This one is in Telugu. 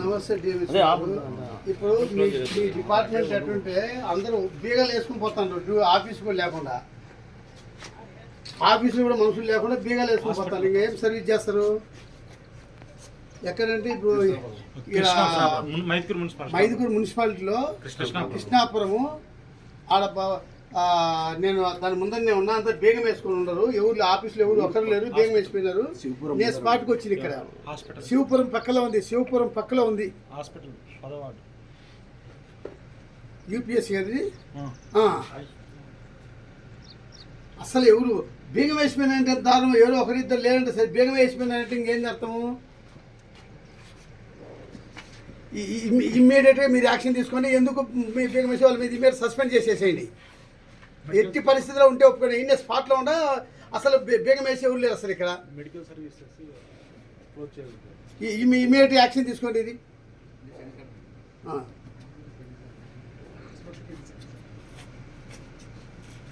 నమస్తే. ఇప్పుడు మీ డిపార్ట్మెంట్ ఎట్టుంటే అందరూ బీగాలు వేసుకుని పోతారు ఆఫీస్ కూడా లేకుండా. ఆఫీసులో కూడా మనుషులు లేకుండా బీగాలు వేసుకుని పోతారు ఇంకా ఏం సర్వీస్ చేస్తారు? ఎక్కడంటే ఇప్పుడు మైదుగురు మున్సిపాలిటీలో కృష్ణాపురం. కృష్ణాపురము ఆడ నేను దాని ముందరనే ఉన్నా అంతా బేగం వేసుకొని ఉండరు ఎవరు ఆఫీసులో ఎవరు ఒక్కరు లేరు బేగం వేసిపోయినారు. నేను స్పాట్కి వచ్చింది ఇక్కడ. శివపురం పక్కలో ఉంది శివపురం పక్కలో ఉంది. హాస్పిటల్ పదవాడు. యూపీఎస్సీ అది. అసలు ఎవరు బీగం వేసిపోయినంటే దారుణం. ఎవరో ఒకరిద్దరు లేదంటే సరే బీగం వేసిపోయినంటే ఇంకేంది అర్థము? ఇమ్మీడియట్గా మీరు యాక్షన్ తీసుకొని ఎందుకు మీ బీగం వేసే వాళ్ళ మీద ఇమ్మీడియట్ సస్పెండ్ చేసేసేయండి. ఎట్టి పరిస్థితిలో ఉంటే ఒప్పుకొని ఇన్న స్పాట్లో ఉండ అసలు బీగం వేసే ఎవరు లేరు అసలు ఇక్కడ. మెడికల్ సర్వీసెస్ ఇమ్మీడియట్ యాక్షన్ తీసుకోండి ఇది.